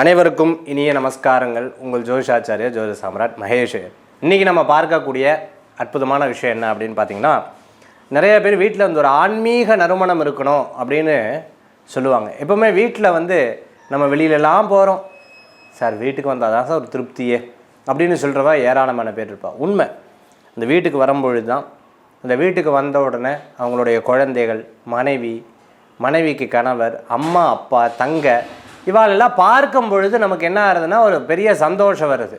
அனைவருக்கும் இனிய நமஸ்காரங்கள். உங்கள் ஜோதிஷாச்சாரிய ஜோதி சாம்ராட் மகேஷ். இன்றைக்கி நம்ம பார்க்கக்கூடிய அற்புதமான விஷயம் என்ன அப்படின்னு பார்த்தீங்கன்னா நிறைய பேர் வீட்டில் வந்து ஒரு ஆன்மீக நறுமணம் இருக்கணும் அப்படின்னு சொல்லுவாங்க. எப்போவுமே வீட்டில் வந்து நம்ம வெளியிலலாம் போகிறோம் சார் வீட்டுக்கு வந்தால் தான் சார் ஒரு திருப்தியே அப்படின்னு சொல்கிறவ ஏராளமான பேர் இருப்பாள் உண்மை. இந்த வீட்டுக்கு வரும்பொழுது தான் இந்த வீட்டுக்கு வந்த உடனே அவங்களுடைய குழந்தைகள் மனைவி மனைவிக்கு கணவர் அம்மா அப்பா தங்க இவாளெல்லாம் பார்க்கும் பொழுது நமக்கு என்ன ஆகுதுன்னா ஒரு பெரிய சந்தோஷம் வருது.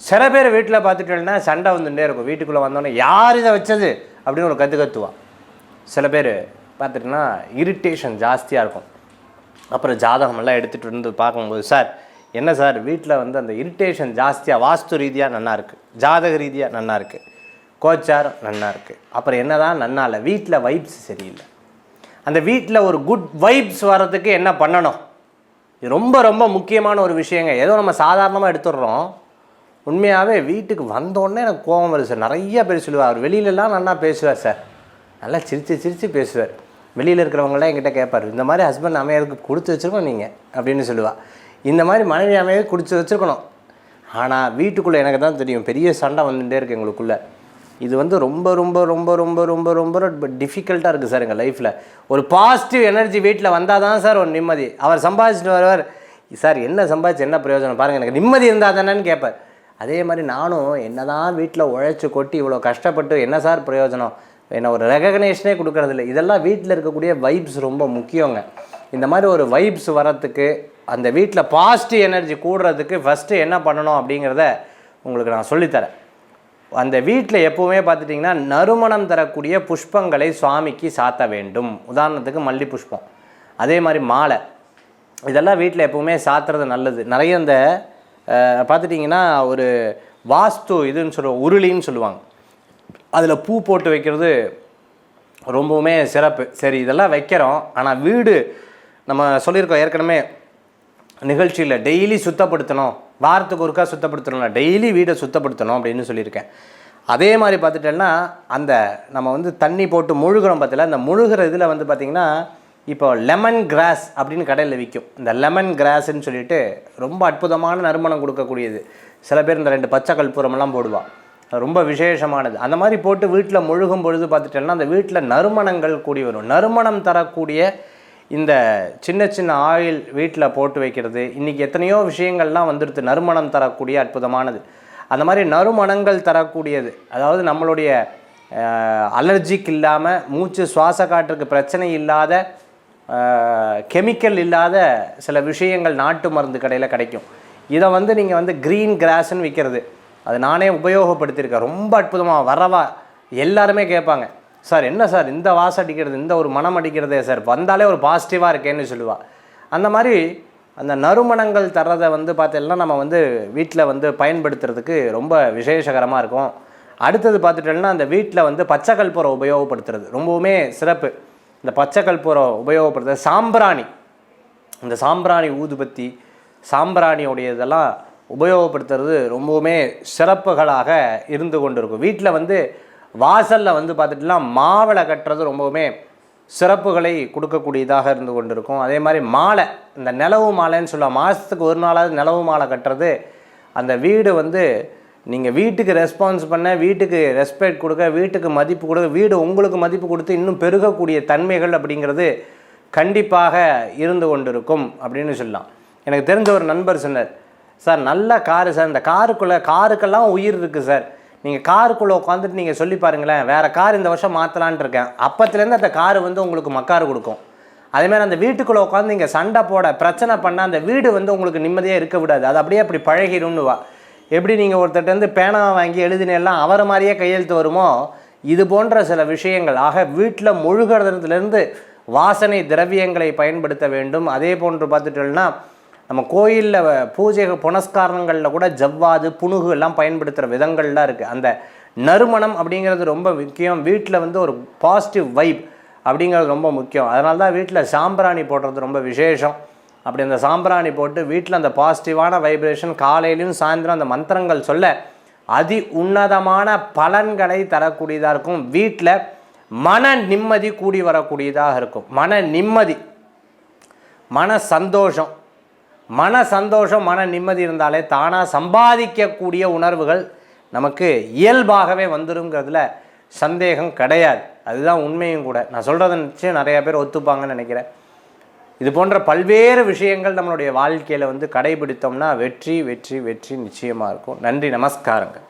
சில பேர் வீட்டில் பார்த்துட்டோம்னா சண்டை வந்துட்டே இருக்கும். வீட்டுக்குள்ளே வந்தோடனே யார் இதை வச்சது? அப்படின்னு ஒரு கற்று கத்துவான் சில பேர் பார்த்துட்டோன்னா இரிட்டேஷன் ஜாஸ்தியாக இருக்கும். அப்புறம் ஜாதகமெல்லாம் எடுத்துகிட்டு வந்து பார்க்கும்போது சார் என்ன சார்? வீட்டில் வந்து அந்த இரிட்டேஷன் ஜாஸ்தியாக வாஸ்து ரீதியாக நல்லாயிருக்கு இருக்குது ஜாதக ரீதியாக நல்லாயிருக்கு இருக்குது கோச்சாரம் நன்னா இருக்குது அப்புறம் என்னதான் நன்னா இல்லை வீட்டில் வைப்ஸ் சரியில்லை. அந்த வீட்டில் ஒரு குட் வைப்ஸ் வர்றதுக்கு என்ன பண்ணணும்? இது ரொம்ப ரொம்ப முக்கியமான ஒரு விஷயங்க. ஏதோ நம்ம சாதாரணமாக எடுத்துடுறோம். உண்மையாகவே வீட்டுக்கு வந்தோடனே எனக்கு கோபம் வருது சார். நிறைய பேர் சொல்லுவார். அவர் வெளியிலலாம் நல்லா பேசுவார் சார். நல்லா சிரித்து சிரித்து பேசுவார். வெளியில் இருக்கிறவங்களாம் என்கிட்ட கேட்பார். இந்த மாதிரி ஹஸ்பண்ட் அமையறதுக்கு கொடுத்து வச்சுருக்கோம் நீங்கள் அப்படின்னு சொல்லுவாள் இந்த மாதிரி மனைவி அமையவே கொடுத்து வச்சுருக்கணும். ஆனால் வீட்டுக்குள்ளே எனக்கு தான் தெரியும். பெரிய சண்டை வந்துகிட்டே இருக்குது எங்களுக்குள்ளே. இது வந்து ரொம்ப ரொம்ப ரொம்ப ரொம்ப ரொம்ப ரொம்ப டிஃபிகல்ட்டாக இருக்குது சார் எங்கள் லைஃப்பில் ஒரு பாசிட்டிவ் எனர்ஜி வீட்டில் வந்தால் தான் சார் ஒரு நிம்மதி. அவர் சம்பாதிச்சுட்டு வருவார். சார் என்ன சம்பாதிச்சு என்ன பிரயோஜனம்? பாருங்கள் எனக்கு நிம்மதி இருந்தால் தானேன்னு கேட்பார் அதே மாதிரி நானும் என்னதான் வீட்டில் உழைச்சி கொட்டி இவ்வளோ கஷ்டப்பட்டு என்ன சார் பிரயோஜனம்? என்ன ஒரு ரெகக்னேஷனே கொடுக்கறதில்ல. இதெல்லாம் வீட்டில் இருக்கக்கூடிய வைப்ஸ் ரொம்ப முக்கியங்க. இந்த மாதிரி ஒரு வைப்ஸ் வரத்துக்கு அந்த வீட்டில் பாசிட்டிவ் எனர்ஜி கூடுறதுக்கு ஃபஸ்ட்டு என்ன பண்ணணும் அப்படிங்கிறத உங்களுக்கு நான் சொல்லித்தரேன். அந்த வீட்டில் எப்போவுமே பார்த்துட்டிங்கன்னா நறுமணம் தரக்கூடிய புஷ்பங்களை சுவாமிக்கு சாத்த வேண்டும். உதாரணத்துக்கு மல்லி புஷ்பம். அதே மாதிரி மாலை. இதெல்லாம் வீட்டில் எப்போவுமே சாத்துறது நல்லது. நிறைய இந்த பார்த்துட்டிங்கன்னா ஒரு வாஸ்து இதுன்னு சொல்லுவோம் உருளின்னு சொல்லுவாங்க. அதில் பூ போட்டு வைக்கிறது ரொம்பவுமே சிறப்பு. சரி இதெல்லாம் வைக்கிறோம். ஆனால் வீடு நம்ம சொல்லியிருக்கோம் ஏற்கனவே நிகழ்ச்சியில் டெய்லி சுத்தப்படுத்தணும். வாரத்துக்கு ஒருக்கா சுத்தப்படுத்தணும் டெய்லி வீடை சுத்தப்படுத்தணும் அப்படின்னு சொல்லியிருக்கேன். அதே மாதிரி பார்த்துட்டேன்னா அந்த நம்ம வந்து தண்ணி போட்டு முழுகிறோம் பார்த்தல அந்த முழுகிற இதில் வந்து பார்த்திங்கன்னா இப்போ லெமன் கிராஸ் அப்படின்னு கடையில் விற்கும் இந்த லெமன் கிராஸ்ன்னு சொல்லிட்டு ரொம்ப அற்புதமான நறுமணம் கொடுக்கக்கூடியது. சில பேர் இந்த ரெண்டு பச்சை கற்பூரமெல்லாம் போடுவாள் ரொம்ப விசேஷமானது. அந்த மாதிரி போட்டு வீட்டில் முழுகும் பொழுது பார்த்துட்டேன்னா அந்த வீட்டில் நறுமணங்கள் கூடி வரும். நறுமணம் தரக்கூடிய இந்த சின்ன சின்ன ஆயில் வீட்டில் போட்டு வைக்கிறது இன்றைக்கி எத்தனையோ விஷயங்கள்லாம் வந்துடுது. நறுமணம் தரக்கூடிய அற்புதமானது. அந்த மாதிரி நறுமணங்கள் தரக்கூடியது. அதாவது நம்மளுடைய அலர்ஜிக் இல்லாமல் மூச்சு சுவாச காற்றுக்கு பிரச்சனை இல்லாத கெமிக்கல் இல்லாத சில விஷயங்கள் நாட்டு மருந்து கடையில் கிடைக்கும். இதை வந்து நீங்கள் வந்து க்ரீன் கிராஸ்ன்னு விற்கிறது அது நானே உபயோகப்படுத்தியிருக்கேன். ரொம்ப அற்புதமாக வரவா எல்லாருமே கேட்பாங்க. சார் என்ன சார் இந்த வாசம் அடிக்கிறது இந்த ஒரு மனம் அடிக்கிறதே சார் வந்தாலே ஒரு பாசிட்டிவாக இருக்கேன்னு சொல்லுவாள் அந்த மாதிரி அந்த நறுமணங்கள் தர்றதை வந்து பார்த்தீங்கன்னா நம்ம வந்து வீட்டில் வந்து பயன்படுத்துறதுக்கு ரொம்ப விசேஷகரமாக இருக்கும். அடுத்தது பார்த்துட்டோம்னா அந்த வீட்டில் வந்து பச்சை கற்பூரம் உபயோகப்படுத்துறது. ரொம்பவுமே சிறப்பு. இந்த பச்சை கற்பூரம் உபயோகப்படுத்துறது சாம்பிராணி. இந்த சாம்பிராணி ஊதுபத்தி சாம்பிராணியோடைய இதெல்லாம் உபயோகப்படுத்துறது ரொம்பவுமே சிறப்புகளாக இருந்து கொண்டு இருக்கும் வீட்டில் வந்து வாசலில் வந்து பார்த்துட்டுனா மாவளை கட்டுறது ரொம்பவுமே சிறப்புகளை கொடுக்கக்கூடியதாக இருந்து கொண்டிருக்கும். அதே மாதிரி மாலை இந்த நிலவு மாலைன்னு சொல்லலாம் மாதத்துக்கு ஒரு நாளாவது நிலவு மாலை கட்டுறது அந்த வீடு வந்து நீங்கள் வீட்டுக்கு ரெஸ்பான்ஸ் பண்ண வீட்டுக்கு ரெஸ்பெக்ட் கொடுக்க வீட்டுக்கு மதிப்பு கொடுக்க வீடு உங்களுக்கு மதிப்பு கொடுத்து இன்னும் பெருகக்கூடிய தன்மைகள் அப்படிங்கிறது கண்டிப்பாக இருந்து கொண்டிருக்கும் அப்படின்னு சொல்லலாம். எனக்கு தெரிஞ்ச ஒரு நண்பர் சொன்னார் சார் நல்ல காரு சார் இந்த காருக்குள்ளே காருக்கெல்லாம் உயிர் இருக்குது சார். நீங்கள் காருக்குள்ளே உட்காந்துட்டு நீங்கள் சொல்லி பாருங்களேன் வேறு கார் இந்த வருஷம் மாற்றலான்ட்டு இருக்கேன். அப்பத்துலேருந்து அந்த காரு வந்து உங்களுக்கு மக்கார் கொடுக்கும். அதேமாதிரி அந்த வீட்டுக்குள்ளே உட்காந்து நீங்கள் சண்டை போட பிரச்சனை பண்ணால் அந்த வீடு வந்து உங்களுக்கு நிம்மதியாக இருக்க விடாது. அது அப்படியே அப்படி பழகிடும்னு வா எப்படி நீங்கள் ஒருத்தர்ட்ட வந்து பேனாவை வாங்கி எழுதினெல்லாம் அவரை மாதிரியே கையெழுத்து வருமோ? இது போன்ற சில விஷயங்கள். ஆக வீட்டில் முழுகிறதுலேருந்து வாசனை திரவியங்களை பயன்படுத்த வேண்டும். அதே போன்று பார்த்துட்டோம்னா நம்ம கோயிலில் பூஜை புனஸ்காரங்களில் கூட ஜவ்வாது புணுகு எல்லாம் பயன்படுத்துகிற விதங்கள்லாம் இருக்குது அந்த நறுமணம் அப்படிங்கிறது ரொம்ப முக்கியம். வீட்டில் வந்து ஒரு பாசிட்டிவ் வைப் அப்படிங்கிறது ரொம்ப முக்கியம். அதனால தான் வீட்டில் சாம்பிராணி போடுறது ரொம்ப விசேஷம். அப்படி அந்த சாம்பிராணி போட்டு வீட்டில் அந்த பாசிட்டிவான வைப்ரேஷன் காலையிலையும் சாயந்தரம் அந்த மந்திரங்கள் சொல்ல அதி உன்னதமான பலன்களை தரக்கூடியதாக இருக்கும். வீட்டில் மன நிம்மதி கூடி வரக்கூடியதாக இருக்கும். மன நிம்மதி மன சந்தோஷம். மன சந்தோஷம் மன நிம்மதி இருந்தாலே தானாக சம்பாதிக்கக்கூடிய உணர்வுகள் நமக்கு இயல்பாகவே வந்துருங்கிறதுல சந்தேகம் கிடையாது. அதுதான் உண்மையும் கூட. நான் சொல்கிறத நிச்சயம் நிறையா பேர் ஒத்துப்பாங்கன்னு நினைக்கிறேன். இது போன்ற பல்வேறு விஷயங்கள் நம்மளுடைய வாழ்க்கையில் வந்து கடைபிடித்தோம்னா வெற்றி வெற்றி வெற்றி நிச்சயமாக இருக்கும். நன்றி நமஸ்காரங்கள்.